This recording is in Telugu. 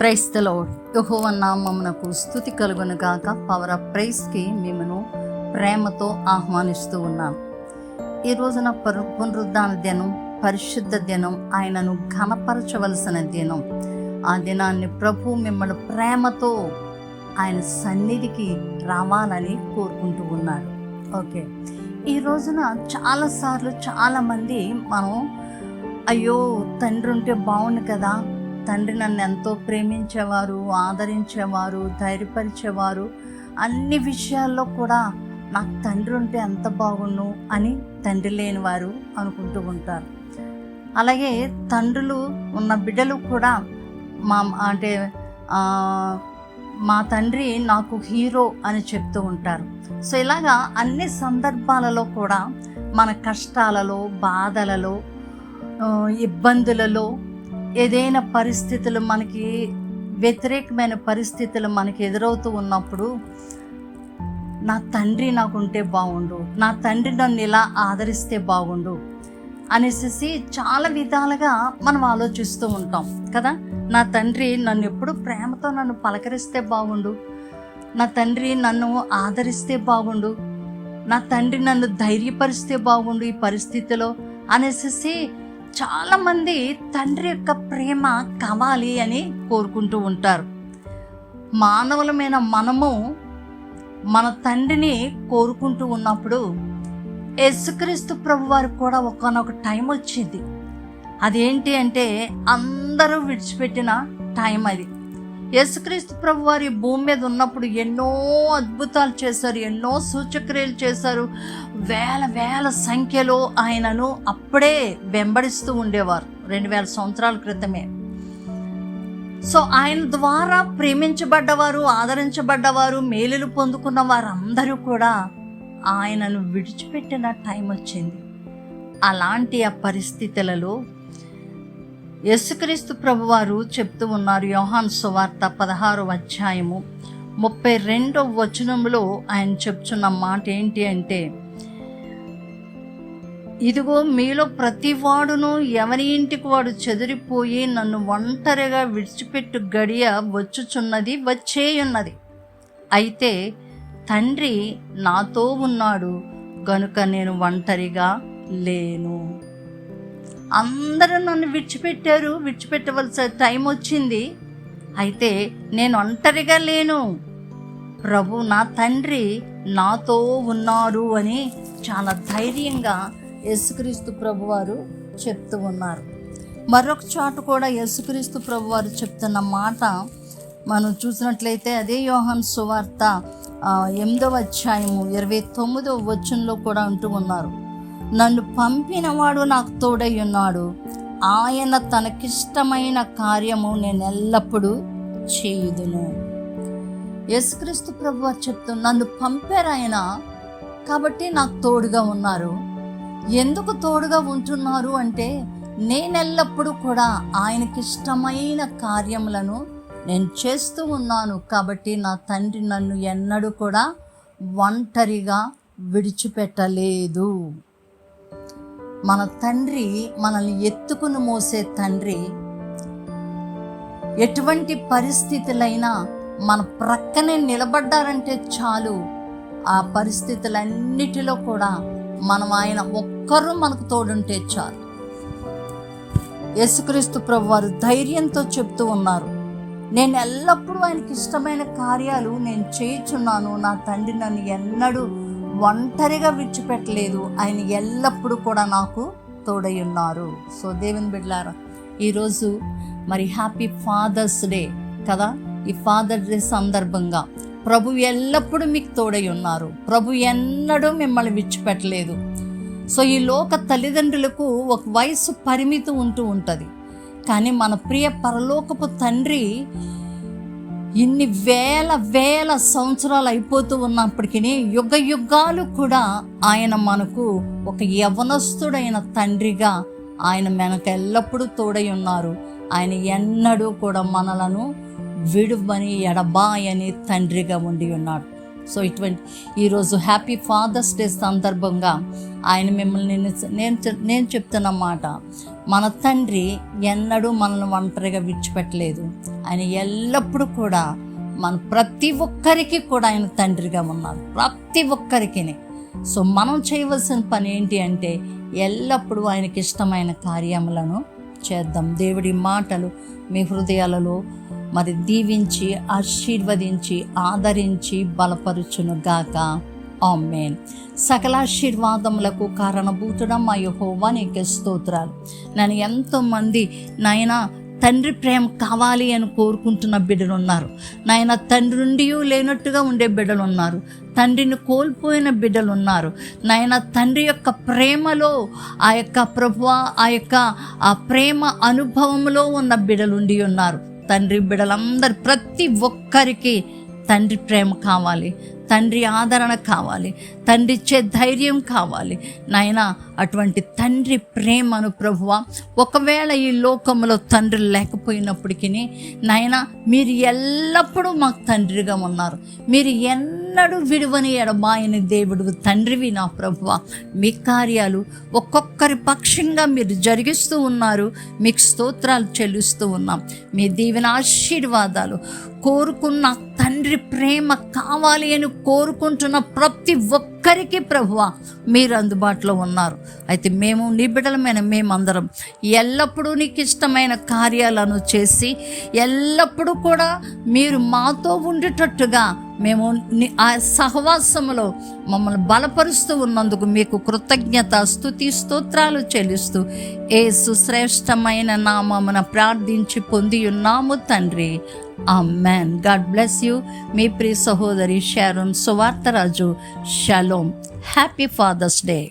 ప్రైస్తలో యహోవ నామమునకు స్థుతి కలుగును గాక. పవర్ ఆఫ్ ప్రైస్కి మిమ్మను ప్రేమతో ఆహ్వానిస్తూ ఉన్నాను ఈ రోజున పరు పునరుద్ధాన దినం పరిశుద్ధ దినం ఆయనను ఘనపరచవలసిన దినం. ఆ దినాన్ని ప్రభు మిమ్మల్ని ప్రేమతో ఆయన సన్నిధికి రావాలని కోరుకుంటూ ఉన్నారు. ఓకే. ఈ రోజున చాలాసార్లు చాలామంది మనం అయ్యో తండ్రి ఉంటే బాగుండు కదా తండ్రి నన్ను ఎంతో ప్రేమించేవారు ఆదరించేవారు ధైర్యపరిచేవారు. అన్ని విషయాల్లో కూడా నాకు తండ్రి ఉంటే ఎంత బాగుండు అని తండ్రి లేని వారు అనుకుంటూ ఉంటారు. అలాగే తండ్రులు ఉన్న బిడ్డలు కూడా మా అంటే మా తండ్రి నాకు హీరో అని చెప్తూ ఉంటారు. సో ఇలాగా అన్ని సందర్భాలలో కూడా మన కష్టాలలో బాధలలో ఇబ్బందులలో ఏదైనా పరిస్థితులు మనకి వ్యతిరేకమైన పరిస్థితులు మనకి ఎదురవుతూ ఉన్నప్పుడు నా తండ్రి నాకుంటే బాగుండు నా తండ్రి నన్ను ఇలా ఆదరిస్తే బాగుండు అనేసి చాలా విధాలుగా మనం ఆలోచిస్తూ ఉంటాం కదా? నా తండ్రి నన్ను ఎప్పుడు ప్రేమతో నన్ను పలకరిస్తే బాగుండు నా తండ్రి నన్ను ఆదరిస్తే బాగుండు నా తండ్రి నన్ను ధైర్యపరిస్తే బాగుండు ఈ పరిస్థితిలో అనేసి చాలామంది తండ్రి యొక్క ప్రేమ కావాలి అని కోరుకుంటూ ఉంటారు. మానవులమైన మనము మన తండ్రిని కోరుకుంటూ ఉన్నప్పుడు యేసుక్రీస్తు ప్రభు వారికి కూడా ఒకనొక టైం వచ్చింది. అదేంటి అంటే అందరూ విడిచిపెట్టిన టైం అది. యేసుక్రీస్తు ప్రభు వారి భూమి మీద ఉన్నప్పుడు ఎన్నో అద్భుతాలు చేశారు ఎన్నో సూచక్రియలు చేశారు. వేల వేల సంఖ్యలో ఆయనను అప్పుడే వెంబడిస్తూ ఉండేవారు రెండు వేల సంవత్సరాల క్రితమే. సో ఆయన ద్వారా ప్రేమించబడ్డవారు ఆదరించబడ్డవారు మేలులు పొందుకున్న వారందరూ కూడా ఆయనను విడిచిపెట్టిన టైం వచ్చింది. అలాంటి ఆ పరిస్థితులలో యేసుక్రీస్తు ప్రభువారు చెప్తూ ఉన్నారు యోహాన్ సువార్త పదహారు అధ్యాయము ముప్పై రెండవ వచనంలో ఆయన చెప్తున్న మాట ఏంటి అంటే ఇదిగో మీలో ప్రతివాడును ఎవరి ఇంటికి వాడు చెదిరిపోయి నన్ను ఒంటరిగా విడిచిపెట్టు గడియ వచ్చుచున్నది వచ్చేయున్నది. అయితే తండ్రి నాతో ఉన్నాడు గనుక నేను ఒంటరిగా లేను. అందరూ నన్ను విడిచిపెట్టారు. విడిచిపెట్టవలసిన టైం వచ్చింది. అయితే నేను ఒంటరిగా లేను. ప్రభు నా తండ్రి నాతో ఉన్నారు అని చాలా ధైర్యంగా యేసుక్రీస్తు ప్రభువారు చెప్తూ ఉన్నారు. మరొక చోట కూడా యేసుక్రీస్తు ప్రభువారు చెప్తున్న మాట మనం చూసినట్లయితే అదే యోహన్ సువార్త ఎనిమిదవ అధ్యాయము ఇరవై తొమ్మిదవ వచనంలో కూడా అంటూ ఉన్నారు. నన్ను పంపినవాడు నాకు తోడై ఉన్నాడు. ఆయన తనకిష్టమైన కార్యము నేను ఎల్లప్పుడూ చేయుదును. యేసుక్రీస్తు ప్రభు చెప్తూ నన్ను పంపారు ఆయన కాబట్టి నాకు తోడుగా ఉన్నారు. ఎందుకు తోడుగా ఉంటున్నారు అంటే నేనెల్లప్పుడూ కూడా ఆయనకిష్టమైన కార్యములను నేను చేస్తూ ఉన్నాను. కాబట్టి నా తండ్రి నన్ను ఎన్నడూ కూడా ఒంటరిగా విడిచిపెట్టలేదు. మన తండ్రి మనల్ని ఎత్తుకుని మోసే తండ్రి ఎటువంటి పరిస్థితులైనా మన ప్రక్కనే నిలబడ్డారంటే చాలు. ఆ పరిస్థితులన్నిటిలో కూడా మనం ఆయన ఒక్కరు మనకు తోడుంటే చాలు. యేసుక్రీస్తు ప్రభు వారు ధైర్యంతో చెప్తూ ఉన్నారు నేను ఎల్లప్పుడూ ఆయనకి ఇష్టమైన కార్యాలు నేను చేయుచున్నాను. నా తండ్రి నన్ను ఎన్నడూ ఒంటరిగా విడిచిపెట్టలేదు. ఆయన ఎల్లప్పుడూ కూడా నాకు తోడై ఉన్నారు. సో దేవుని బిడ్లారా ఈరోజు మరి హ్యాపీ ఫాదర్స్ డే కదా? ఈ ఫాదర్ డే సందర్భంగా ప్రభు ఎల్లప్పుడూ మీకు తోడై ఉన్నారు. ప్రభు ఎన్నడూ మిమ్మల్ని విడిచిపెట్టలేదు. సో ఈ లోక తల్లిదండ్రులకు ఒక వయసు పరిమితి ఉంటూ ఉంటుంది. కానీ మన ప్రియ పరలోకపు తండ్రి ఇన్ని వేల వేల సంవత్సరాలు అయిపోతూ ఉన్నప్పటికీ యుగ యుగాలు కూడా ఆయన మనకు ఒక యవనస్తుడైన తండ్రిగా ఆయన మనకు ఎల్లప్పుడూ తోడై ఉన్నారు. ఆయన ఎన్నడూ కూడా మనలను విడువని ఎడబాయని తండ్రిగా ఉండి ఉన్నాడు. సో ఇటువంటి ఈరోజు హ్యాపీ ఫాదర్స్ డే సందర్భంగా ఆయన మిమ్మల్ని నేను నేను నేను చెప్తున్న మాట మన తండ్రి ఎన్నడూ మనల్ని ఒంటరిగా విడిచిపెట్టలేదు. ఆయన ఎల్లప్పుడూ కూడా మన ప్రతి ఒక్కరికి కూడా ఆయన తండ్రిగా ఉన్నారు ప్రతి ఒక్కరికి సో మనం చేయవలసిన పని ఏంటి అంటే ఎల్లప్పుడూ ఆయనకి ఇష్టమైన కార్యములను చేద్దాం. దేవుడి మాటలు మీ హృదయాలలో మరి దీవించి ఆశీర్వదించి ఆదరించి బలపరుచును గాక ఆమెన్. సకలాశీర్వాదములకు కారణభూతుడం మా యహోవా నీకు స్తోత్రాలు. నన్ను ఎంతోమంది నాయన తండ్రి ప్రేమ కావాలి అని కోరుకుంటున్న బిడ్డలు ఉన్నారు నాయన తండ్రి నుండి లేనట్టుగా ఉండే బిడ్డలు ఉన్నారు తండ్రిని కోల్పోయిన బిడ్డలు ఉన్నారు నాయన తండ్రి యొక్క ప్రేమలో ఆ యొక్క ప్రభు ఆ యొక్క ఆ ప్రేమ అనుభవంలో ఉన్న బిడ్డలు ఉండి ఉన్నారు. తండ్రి బిడ్డలందరు ప్రతి ఒక్కరికి తండ్రి ప్రేమ కావాలి. తండ్రి ఆదరణ కావాలి తండ్రి ఇచ్చే ధైర్యం కావాలి. నాయన అటువంటి తండ్రి ప్రేమను ప్రభువ ఒకవేళ ఈ లోకంలో తండ్రి లేకపోయినప్పటికీ నాయన మీరు ఎల్లప్పుడూ మాకు తండ్రిగా ఉన్నారు. మీరు ఎన్నడూ విడువని ఎడబాయని దేవుడు తండ్రివి నా ప్రభువ మీ కార్యాలు ఒక్కొక్కరి పక్షంగా మీరు జరిగిస్తూ ఉన్నారు. మీకు స్తోత్రాలు చెల్లిస్తూ ఉన్నాం. మీ దీవెన ఆశీర్వాదాలు కోరుకున్న తండ్రి ప్రేమ కావాలి అని కోరుకుంటున్న ప్రతి ఒక్కరికి ప్రభువ మీరు అందుబాటులో ఉన్నారు. అయితే మేము నీ బిడ్డలమైన మేమందరం ఎల్లప్పుడూ నీకు ఇష్టమైన కార్యాలను చేసి ఎల్లప్పుడూ కూడా మీరు మాతో ఉండేటట్టుగా మేము ఆ సహవాసములో మమ్మల్ని బలపరుస్తూ ఉన్నందుకు మీకు కృతజ్ఞత స్థుతి స్తోత్రాలు చెల్లిస్తూ ఏ సుశ్రేష్టమైన నామమున ప్రార్థించి పొంది ఉన్నాము తండ్రి. Man god bless you. మీ ప్రియ సహోదరి Sharon Suvartharaju. Shalom. Happy father's day.